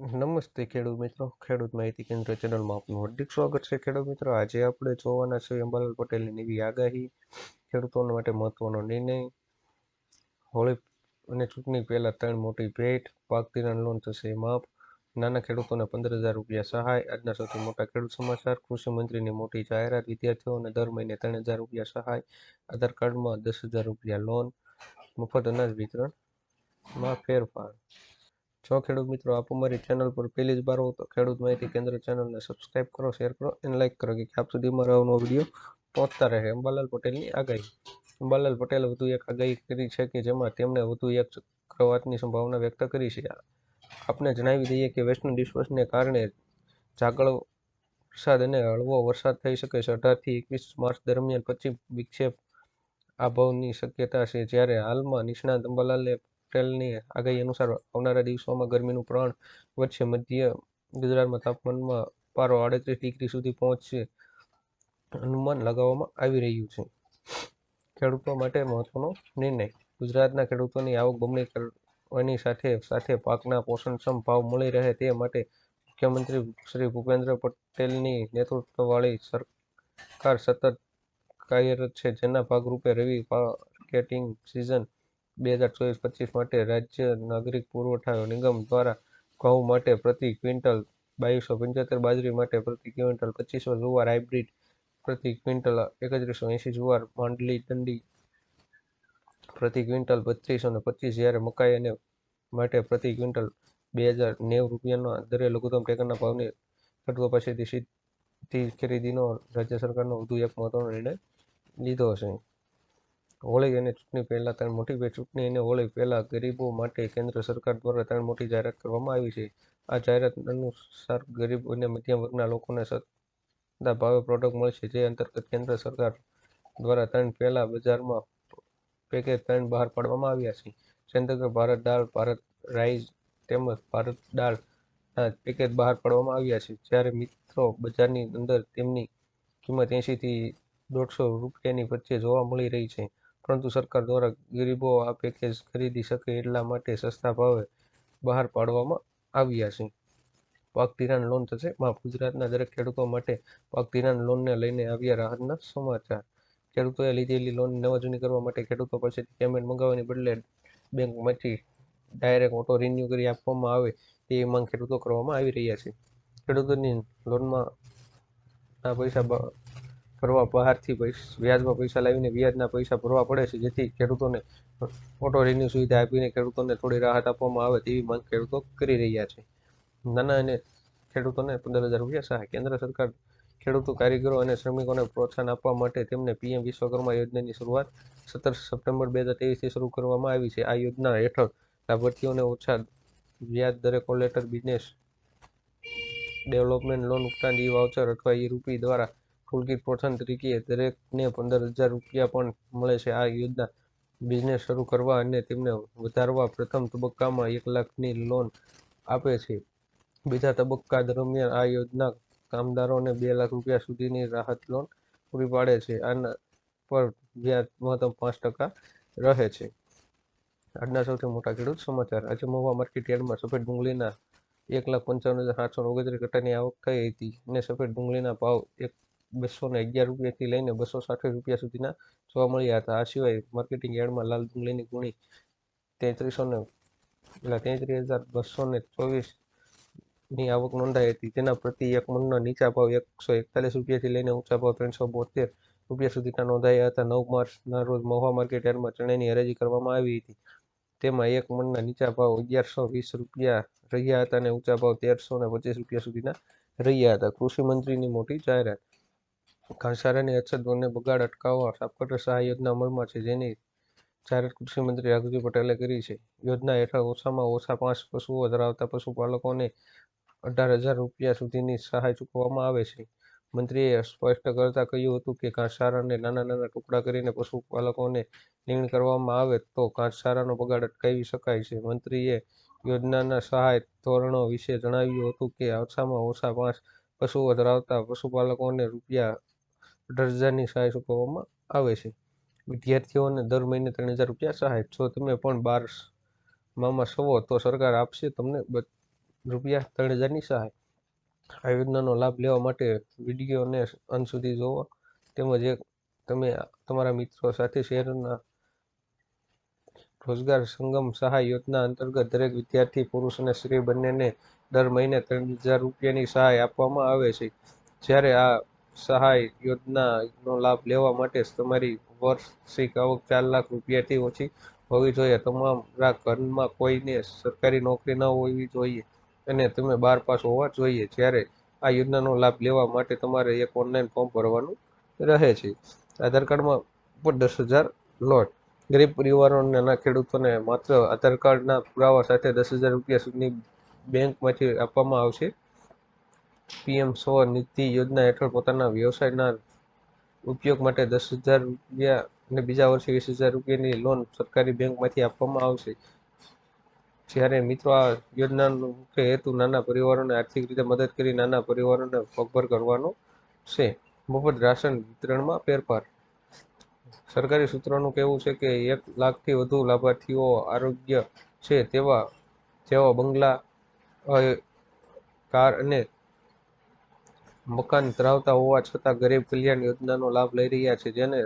નમસ્તે ખેડૂત મિત્રો. ખેડૂત માહિતી કેન્દ્ર ચેનલમાં આપનું હાર્દિક સ્વાગત છે. ખેડૂત મિત્રો, આજે આપણે જોવાના છે અંબાલાલ પટેલની નવી આગાહી. ખેડૂતોના માટે મહત્વનો નિર્ણય. હોળી અને ચૂંટણી પહેલા ત્રણ મોટી ભેટ. પાક ધિરાણ લોન થશે માફ. નાના ખેડૂતોને પંદર હજાર રૂપિયા સહાય. આજના સૌથી મોટા ખેડૂત સમાચાર. કૃષિ મંત્રીની મોટી જાહેરાત. વિદ્યાર્થીઓને દર મહિને ત્રણ હજાર રૂપિયા સહાય. આધાર કાર્ડમાં દસ હજાર રૂપિયા લોન. મફત અનાજ વિતરણમાં ફેરફાર. જો ખેડૂત મિત્રો, આપ અમારી ચેનલ પર પહેલી જ બાર હો તો ખેડૂત માહિતી કેન્દ્ર ચેનલને સબસ્ક્રાઇબ કરો શેર કરો અને લાઇક કરો કે આપ સુધી અમારો આવનો વીડિયો પહોંચતા રહે. અંબાલાલ પટેલની આગાહી. અંબાલાલ પટેલે વધુ એક આગાહી કરી છે કે જેમાં તેમણે વધુ એક ચક્રવાતની સંભાવના વ્યક્ત કરી છે. આપને જણાવી દઈએ કે વેસ્ટર્ન ડિસ્ટર્બન્સને કારણે ઝાકળ વરસાદ અને હળવો વરસાદ થઈ શકે છે. અઢારથી એકવીસ માર્ચ દરમિયાન પશ્ચિમ વિક્ષેપ આભાવની શક્યતા છે. જ્યારે હાલમાં નિષ્ણાત અંબાલાલે પટેલની આગાહી અનુસાર આવનારા દિવસોમાં ગરમીનું પ્રમાણ વધશે. મધ્ય ગુજરાતમાં તાપમાનમાં પારો આડત્રીસ ડિગ્રી સુધી પહોંચશે. અનુમાન લગાવવામાં આવી રહ્યું છે. ખેડૂતો માટે મહત્વનો નિર્ણય. ગુજરાતના ખેડૂતોની આવક બમણી કરવાની સાથે સાથે પાકના પોષણક્ષમ ભાવ મળી રહે તે માટે મુખ્યમંત્રી શ્રી ભૂપેન્દ્ર પટેલની નેતૃત્વવાળી સરકાર સતત કાર્યરત છે. જેના ભાગરૂપે રવિ માર્કેટિંગ સિઝન બે હજાર ચોવીસ પચીસ માટે રાજ્ય નાગરિક પુરવઠા નિગમ દ્વારા ઘઉં માટે પ્રતિ ક્વિન્ટલ બાવીસો પંચોતેર, બાજરી માટે પ્રતિ ક્વિન્ટલ પચીસો જુવાર હાઇબ્રિડ, પ્રતિ ક્વિન્ટલ એકત્રીસો એંશી જુવાર માંડલી દંડી, પ્રતિ ક્વિન્ટલ બત્રીસો ને પચીસ જ્યારે મકાઈ અને માટે પ્રતિ ક્વિન્ટલ બે હજાર નેવું રૂપિયાના દરે લઘુત્તમ ટેકાના ભાવની ખેડૂતો પાસેથી સીધી ખરીદીનો રાજ્ય સરકારનો વધુ એક મહત્વનો નિર્ણય લીધો છે હોળી અને ચૂંટણી પહેલાં ત્રણ મોટી ચૂંટણી અને હોળી પહેલાં ગરીબો માટે કેન્દ્ર સરકાર દ્વારા ત્રણ મોટી જાહેરાત કરવામાં આવી છે. આ જાહેરાત અનુસાર ગરીબ અને મધ્યમ વર્ગના લોકોને સસ્તા ભાવે પ્રોડક્ટ મળશે જે અંતર્ગત કેન્દ્ર સરકાર દ્વારા ત્રણ પહેલાં બજારમાં પેકેજ ત્રણ બહાર પાડવામાં આવ્યા છે. જે અંતર્ગત ભારત દાળ, ભારત રાઈસ તેમજ ભારત દાળના પેકેજ બહાર પાડવામાં આવ્યા છે. જ્યારે મિત્રો બજારની અંદર તેમની કિંમત એંશીથી દોઢસો રૂપિયાની વચ્ચે જોવા મળી રહી છે. પરંતુ સરકાર દ્વારા ગરીબો આ પેકેજ ખરીદી શકે એટલા માટે સસ્તા ભાવે બહાર પાડવામાં આવ્યા છે. પાક ધિરાણ લોન થશે. માફ ગુજરાતના દરેક ખેડૂતો માટે પાક ધિરાણ લોનને લઈને આવ્યા રાહતના સમાચાર. ખેડૂતોએ લીધેલી લોન નવા કરવા માટે ખેડૂતો પાસેથી પેમેન્ટ મંગાવવાની બદલે બેંકમાંથી ડાયરેક્ટ ઓટો રિન્યુ કરી આપવામાં આવે તેવી માંગ ખેડૂતો કરવામાં આવી રહ્યા છે. ખેડૂતોની લોનમાં આ પૈસા ભરવા બહારથી વ્યાજમાં પૈસા લાવીને વ્યાજના પૈસા ભરવા પડે છે, જેથી ખેડૂતોને ઓટો રિન્યુ સુવિધા આપીને ખેડૂતોને થોડી રાહત આપવામાં આવે તેવી માંગ ખેડૂતો કરી રહ્યા છે. નાના અને ખેડૂતોને પંદર હજાર રૂપિયા સહાય. કેન્દ્ર સરકાર ખેડૂતો, કારીગરો અને શ્રમિકોને પ્રોત્સાહન આપવા માટે તેમને પીએમ વિશ્વકર્મા યોજનાની શરૂઆત સત્તર સપ્ટેમ્બર બે હજાર તેવીસથી શરૂ કરવામાં આવી છે. આ યોજના હેઠળ લાભાર્થીઓને ઓછા વ્યાજ દરે કોલેટર, બિઝનેસ ડેવલપમેન્ટ, લોન ઉપરાંત ઈ વાઉચર અથવા ઈ રૂપી દ્વારા ટૂલકીટ પ્રોત્સાહન તરીકે દરેકને પંદર હજાર રૂપિયા પણ મળે છે. આ યોજના બિઝનેસ શરૂ કરવા અને તેમને વધારવા પ્રથમ તબક્કામાં એક લાખની લોન આપે છે. બીજા તબક્કા દરમિયાન આ યોજના કામદારોને બે લાખ રૂપિયા સુધીની રાહત લોન પૂરી પાડે છે. આના પર વ્યાજ મહત્તમ પાંચ ટકા રહે છે. આજના સૌથી મોટા ખેડૂત સમાચાર. આજે મહુવા માર્કેટ યાર્ડમાં સફેદ ડુંગળીના એક લાખ પંચાવન હજાર સાતસો ઓગણત્રીસ કટ્ટાની આવક થઈ હતી અને સફેદ ડુંગળીના ભાવ એક બસો ને અગિયાર રૂપિયાથી લઈને બસો સાઠ રૂપિયા સુધીના જોવા મળ્યા હતા. આ સિવાય માર્કેટિંગ યાર્ડમાં લાલ ડુંગળીની ગુણી તેત્રીસો ને એટલે તેત્રીસ હજાર બસો ને ચોવીસ આવક નોંધાઈ હતી. તેના પ્રતિ એક મણના નીચા ભાવ એકસો એકતાલીસ રૂપિયાથી લઈને ઊંચા ભાવ ત્રણસો બોતેર રૂપિયા સુધીના નોંધાયા હતા. નવ માર્ચના રોજ મહુવા માર્કેટ યાર્ડમાં ચણાની હરાજી કરવામાં આવી હતી. તેમાં એક મણના નીચા ભાવ અગિયારસો વીસ રૂપિયા રહ્યા હતા અને ઊંચા ભાવ તેરસો ને પચીસ રૂપિયા સુધીના રહ્યા હતા. કૃષિ મંત્રીની મોટી જાહેરાત ઘાસચારાની અછત અને બગાડ અટકાવવા સાપકટર સહાય યોજના અમલમાં છે, જેની જાહેરાત કૃષિ મંત્રી રાઘુજી પટેલે કરી છે. યોજના હેઠળ ઓછામાં ઓછા પાંચ પશુઓ ધરાવતા પશુપાલકોને અઢાર હજાર રૂપિયા સુધીની સહાય ચૂકવવામાં આવે છે. મંત્રીએ સ્પષ્ટ કરતા કહ્યું હતું કે ઘાસચારાને નાના નાના ટુકડા કરીને પશુપાલકોને નીણ કરવામાં આવે તો ઘાસચારાનો બગાડ અટકાવી શકાય છે. મંત્રીએ યોજનાના સહાય ધોરણો વિશે જણાવ્યું હતું કે ઓછામાં ઓછા પાંચ પશુઓ ધરાવતા પશુપાલકોને રૂપિયા હજારની સહાય ચૂકવવામાં આવે છે. વિદ્યાર્થીઓને દર મહિને ત્રણ હજાર રૂપિયા સહાય. જો તમે પણ બાર મામાં સવો તો સરકાર આપશે તમને રૂપિયા ત્રણ હજારની સહાય. આ યોજનાનો લાભ લેવા માટે વિડીયોને અંત સુધી જોવો. તેમજ એક, તમે તમારા મિત્રો સાથે શહેરના રોજગાર સંગમ સહાય યોજના અંતર્ગત દરેક વિદ્યાર્થી, પુરુષ અને સ્ત્રી બંનેને દર મહિને ત્રણ હજાર રૂપિયાની સહાય આપવામાં આવે છે. જ્યારે આ સહાય યોજનાનો લાભ લેવા માટે તમારી વાર્ષિક આવક ચાર લાખ રૂપિયાથી ઓછી હોવી જોઈએ. તમારા ઘરમાં કોઈને સરકારી નોકરી ન હોવી જોઈએ અને તમે બાર પાસ હોવા જોઈએ જ્યારે આ યોજનાનો લાભ લેવા માટે તમારે એક ઓનલાઈન ફોર્મ ભરવાનું રહે છે. આધાર કાર્ડમાં પણ દસ હજાર લોટ. ગરીબ પરિવારોને નાના ખેડૂતોને માત્ર આધાર કાર્ડના પુરાવા સાથે દસ હજાર રૂપિયા સુધીની બેંકમાંથી આપવામાં આવશે. પીએમ સ્વનિધિ યોજના હેઠળ પોતાના વ્યવસાયના ઉપયોગ માટે દસ હજાર રૂપિયા અને બીજા વર્ષે વીસ હજાર રૂપિયાની લોન સરકારી બેંકમાંથી આપવામાં આવશે. જ્યારે મિત્રો આ યોજનાનો મુખ્ય હેતુ નાના પરિવારોને આર્થિક રીતે મદદ કરી નાના પરિવારોને પગભર કરવાનો છે. મફત રાશન વિતરણમાં ફેરફાર. સરકારી સૂત્રોનું કહેવું છે કે એક લાખથી વધુ લાભાર્થીઓ આરોગ્ય છે તેવા જેવા બંગલા કાર અને મકાન ધરાવતા હોવા છતાં ગરીબ કલ્યાણ યોજનાનો લાભ લઈ રહ્યા છે. જેને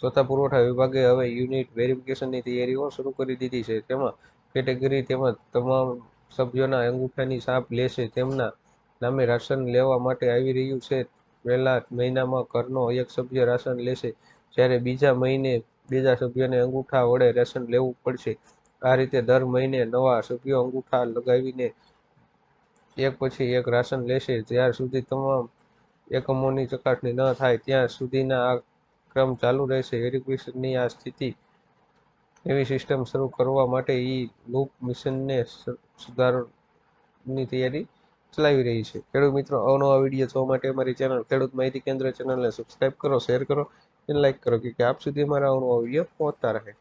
ચોથા પુરવઠા વિભાગે હવે યુનિટ વેરિફિકેશનની તૈયારીઓ શરૂ કરી દીધી છે. તેમાં કેટેગરી તેમજ તમામ સભ્યોના અંગૂઠાની છાપ લેશે. તેમના નામે રાશન લેવા માટે આવી રહ્યું છે. પહેલા મહિનામાં ઘરનો એક સભ્ય રાશન લેશે, જ્યારે બીજા મહિને બીજા સભ્યને અંગૂઠા વડે રાશન લેવું પડશે. આ રીતે દર મહિને નવા સભ્યો અંગૂઠા લગાવીને એક પછી એક રાશન લેશે જ્યાર સુધી તમામ એકમોની ચકાસણી ન થાય, ત્યાં સુધીના આ ક્રમ ચાલુ રહેશે. એરિક્વિશનની આ સ્થિતિ એવી સિસ્ટમ શરૂ કરવા માટે ઈ લૂપ મિશનને સુધારની તૈયારી ચલાવી રહી છે. ખેડૂત મિત્રો અવનવા વીડિયો જોવા માટે અમારી ચેનલ ખેડૂત માહિતી કેન્દ્ર ચેનલને સબસ્ક્રાઇબ કરો શેર કરો, અને લાઇક કરો કે આપ સુધી અમારા અવનવા વીડિયો પહોંચતા રહે.